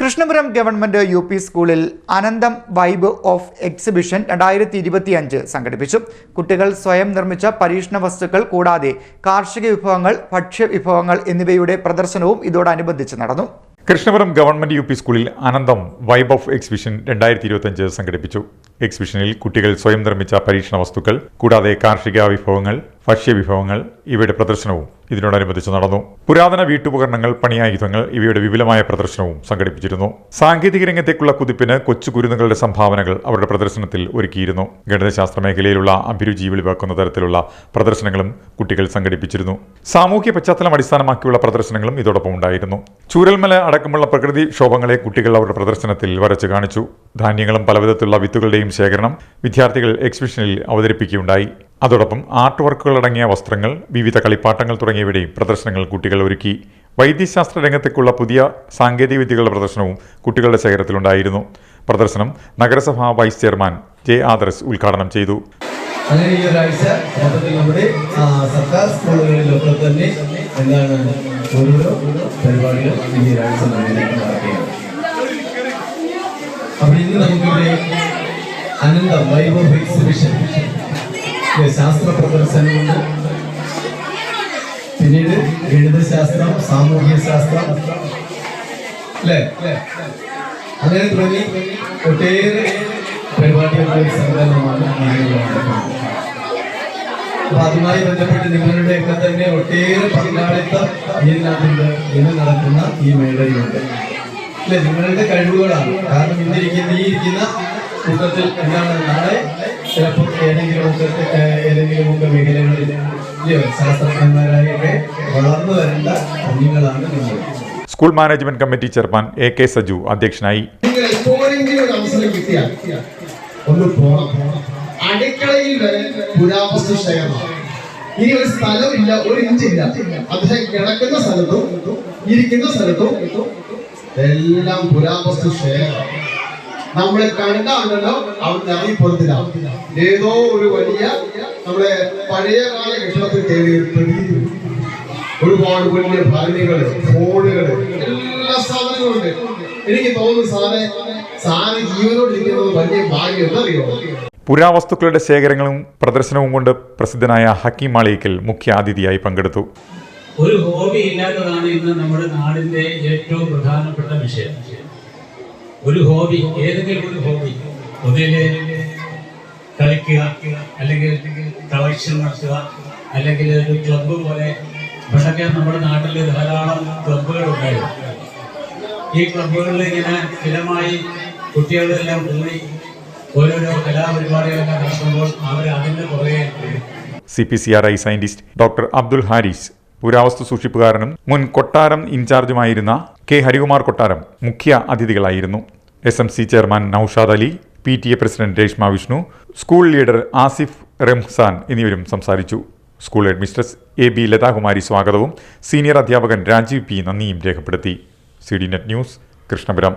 Krishnapuram government U P സ്കൂളിൽ അനന്തം vibe of exhibition രണ്ടായിരത്തി ഇരുപത്തിയഞ്ച് സംഘടിപ്പിച്ചു. കുട്ടികൾ സ്വയം നിർമ്മിച്ച പരീക്ഷണ വസ്തുക്കൾ കൂടാതെ കാർഷിക വിഭവങ്ങൾ ഭക്ഷ്യ വിഭവങ്ങൾ എന്നിവയുടെ പ്രദർശനവും ഇതോടനുബന്ധിച്ച് നടന്നു. കൃഷ്ണപുരം ഗവൺമെന്റ് യു പി സ്കൂളിൽ അനന്തം വൈബ് ഓഫ് എക്സിബിഷൻ രണ്ടായിരത്തി ഇരുപത്തിയഞ്ച് സംഘടിപ്പിച്ചു. എക്സിബിഷനിൽ കുട്ടികൾ സ്വയം നിർമ്മിച്ച പരീക്ഷണ വസ്തുക്കൾ കൂടാതെ കാർഷിക വിഭവങ്ങൾ ഭക്ഷ്യവിഭവങ്ങൾ ഇവയുടെ പ്രദർശനവും ഇതിനോടനുബന്ധിച്ച് നടന്നു. പുരാതന വീട്ടുപകരണങ്ങൾ പണിയായുധങ്ങൾ ഇവയുടെ വിപുലമായ പ്രദർശനവും സംഘടിപ്പിച്ചിരുന്നു. സാങ്കേതിക രംഗത്തേക്കുള്ള കുതിപ്പിന് കൊച്ചു കുരുന്നുകളുടെ സംഭാവനകൾ അവരുടെ പ്രദർശനത്തിൽ ഒരുക്കിയിരുന്നു. ഗണിതശാസ്ത്ര മേഖലയിലുള്ള അഭിരുചി വെളിവാക്കുന്ന തരത്തിലുള്ള പ്രദർശനങ്ങളും കുട്ടികൾ സംഘടിപ്പിച്ചിരുന്നു. സാമൂഹ്യ പശ്ചാത്തലം അടിസ്ഥാനമാക്കിയുള്ള പ്രദർശനങ്ങളും ഇതോടൊപ്പം ഉണ്ടായിരുന്നു. ചൂരൽമല അടക്കമുള്ള പ്രകൃതി ക്ഷോഭങ്ങളെ കുട്ടികൾ അവരുടെ പ്രദർശനത്തിൽ വരച്ചു കാണിച്ചു. ധാന്യങ്ങളും പലവിധത്തിലുള്ള വിത്തുകളുടെയും ശേഖരണം വിദ്യാർത്ഥികൾ എക്സിബിഷനിൽ അവതരിപ്പിക്കുകയുണ്ടായി. അതോടൊപ്പം ആർട്ട് വർക്കുകൾ അടങ്ങിയ വസ്ത്രങ്ങൾ വിവിധ കളിപ്പാട്ടങ്ങൾ തുടങ്ങിയവയുടെയും പ്രദർശനങ്ങൾ കുട്ടികൾ ഒരുക്കി. വൈദ്യശാസ്ത്ര രംഗത്തേക്കുള്ള പുതിയ സാങ്കേതിക വിദ്യകളുടെ പ്രദർശനവും കുട്ടികളുടെ ശേഖരത്തിലുണ്ടായിരുന്നു. പ്രദർശനം നഗരസഭാ വൈസ് ചെയർമാൻ ജെ ആദർശ് ഉദ്ഘാടനം ചെയ്തു. അങ്ങനെ ഈ ഒരാഴ്ച നമ്മുടെ സർക്കാർ സ്കൂളുകളിലൊക്കെ തന്നെ എന്താണ് ഓരോരോ പരിപാടികൾ ഈ ഒരാഴ്ച നടക്കുകയാണ്. അപ്പൊ ഇന്ന് നമുക്കിവിടെ അനന്ത ഓഫ് എക്സിബിഷൻ ശാസ്ത്ര പ്രദർശനമുണ്ട് പിന്നീട് ഗണിതശാസ്ത്രം സാമൂഹ്യ ശാസ്ത്രം. അങ്ങനെ തുടങ്ങി ഒട്ടേറെ പരിപാടികളുടെ ഈ നടക്കുന്നത്. അപ്പൊ അതുമായി ബന്ധപ്പെട്ട് നിങ്ങളുടെയൊക്കെ തന്നെ ഒട്ടേറെ പങ്കാളിത്തം ഇതിനകത്തുണ്ട് ഇന്ന് നടക്കുന്ന ഈ മേളയിലുണ്ട്. അല്ലെ നിങ്ങളുടെ കഴിവുകളാണ്. കാരണം ഇന്നിരിക്കുന്ന ഈ ഇരിക്കുന്ന കൂട്ടത്തിൽ എന്താണ്? നാളെ ചിലപ്പോൾ ഏതെങ്കിലും ഏതെങ്കിലും ഒക്കെ മേഖലകളിൽ ശാസ്ത്രജ്ഞന്മാരായിട്ട് ശാസ്ത്രജ്ഞന്മാരായൊക്കെ വളർന്നു വരേണ്ട കുഞ്ഞുങ്ങളാണ് നിങ്ങൾ school management committee chairman A K Saju അധ്യക്ഷനായി. നിങ്ങൾ എപ്പോഴെങ്കിലും ഒരു അവസരം കിട്ടിയാൽ ഒന്ന് പോണം. അടുക്കളയിൽ വരെ പുരാവസ്തു ശേഖരണം. ഇനി ഒരു സ്ഥലമില്ല ഒരു ഇഞ്ചില്ല. അദ്ദേഹം കിടക്കുന്ന സ്ഥലത്തും ഇരിക്കുന്ന സ്ഥലത്തും എല്ലാം പുരാവസ്തു ശേഖരം നമ്മളെ കണ്ടാണല്ലോ അവിടെ ഇറങ്ങിപ്പോലത്തില്ല ഏതോ ഒരു വലിയ നമ്മുടെ പഴയ കാല കയറി ഒരു ഒരുപാട് വലിയ ഭരണികൾ ഫോണുകൾ എല്ലാ സാധനങ്ങളും ഉണ്ട്. എനിക്ക് തോന്നുന്നു സാറെ സാറ് ജീവനോടിരിക്കുന്നത് വലിയ ഭാഗ്യം എന്നറിയോ പുരാവസ്തുക്കളുടെ ശേഖരങ്ങളും പ്രദർശനവും കൊണ്ട് പ്രസിദ്ധനായ ഹക്കീം മാളിക്കൽ മുഖ്യ അതിഥിയായി പങ്കെടുത്തു. ഒരു ഹോബി ഇല്ലാത്തതാണ് ഇന്ന് നമ്മുടെ നാടിന്റെ ഏറ്റവും പ്രധാനപ്പെട്ട വിഷയം ഒരു ഹോബി ഏതെങ്കിലും ഒരു ഹോബി ഒന്നിൽ കളിക്കുക അല്ലെങ്കിൽ കളക്ഷൻ നടത്തുക അല്ലെങ്കിൽ ഒരു ക്ലബ്ബ് പോലെ പണ്ടൊക്കെ നമ്മുടെ നാട്ടിൽ ധാരാളം ക്ലബ്ബുകൾ ഉണ്ടായിരുന്നു ഈ ക്ലബ്ബുകളിൽ ഇങ്ങനെ സ്ഥിരമായി കുട്ടികളെല്ലാം കൂടി ഓരോരോ കലാപരിപാടികളൊക്കെ നടത്തുമ്പോൾ അവർ അതിന്റെ പുറകെ. C P C R I scientist doctor Abdul Haris പുരാവസ്തു സൂക്ഷിപ്പുകാരനും മുൻ കൊട്ടാരം ഇൻചാർജുമായിരുന്ന കെ ഹരികുമാർ കൊട്ടാരം മുഖ്യ അതിഥികളായിരുന്നു. S M C chairman Naushad Ali P T A president Reshma Vishnu school leader Asif Ramzan എന്നിവരും സംസാരിച്ചു. School headmistress A B Lathakumari സ്വാഗതവും സീനിയർ അധ്യാപകൻ രാജീവ് പി നന്ദിയും രേഖപ്പെടുത്തി. C D net news Krishnapuram.